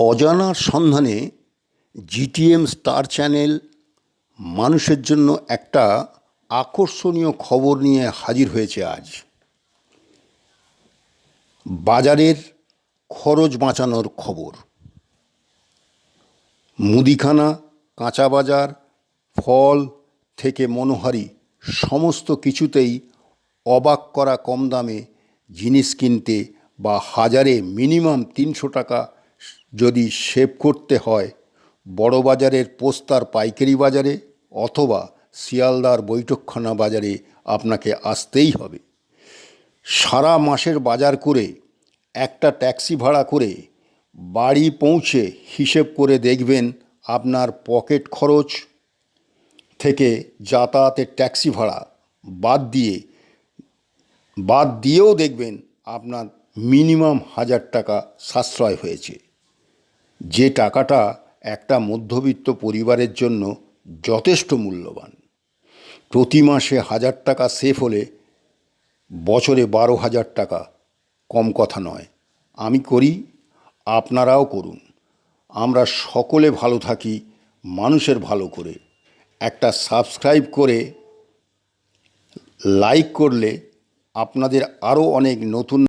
অজানার সন্ধানে GTM star channel মানুষের জন্য একটা আকর্ষণীয় খবর নিয়ে হাজির হয়েছে আজ। বাজারের খরচ বাঁচানোর খবর। মুদিখানা, কাঁচা বাজার, ফল থেকে মনোহারি সমস্ত কিছুতেই অবাক করা কম দামে জিনিস কিনতে বা হাজারে মিনিমাম তিনশো টাকা যদি সেভ করতে হয় বড় বাজারের পোস্তার পাইকারি বাজারে অথবা শিয়ালদার বৈঠকখানা বাজারে আপনাকে আসতেই হবে। সারা মাসের বাজার করে, একটা ট্যাক্সি ভাড়া করে বাড়ি পৌঁছে হিসেব করে দেখবেন আপনার পকেট খরচ থেকে যাতায়াতের ট্যাক্সি ভাড়া বাদ দিয়ে, বাদ দিয়েও দেখবেন আপনার মিনিমাম হাজার টাকা সাশ্রয় হয়েছে। যে টাকাটা একটা মধ্যবিত্ত পরিবারের জন্য যথেষ্ট মূল্যবান। প্রতি মাসে হাজার টাকা সেফ হলে বছরে বারো হাজার টাকা কম কথা নয়। আমি করি, আপনারাও করুন। আমরা সকলে ভালো থাকি, মানুষের ভালো করে। একটা সাবস্ক্রাইব করে লাইক করলে আপনাদের আরও অনেক নতুন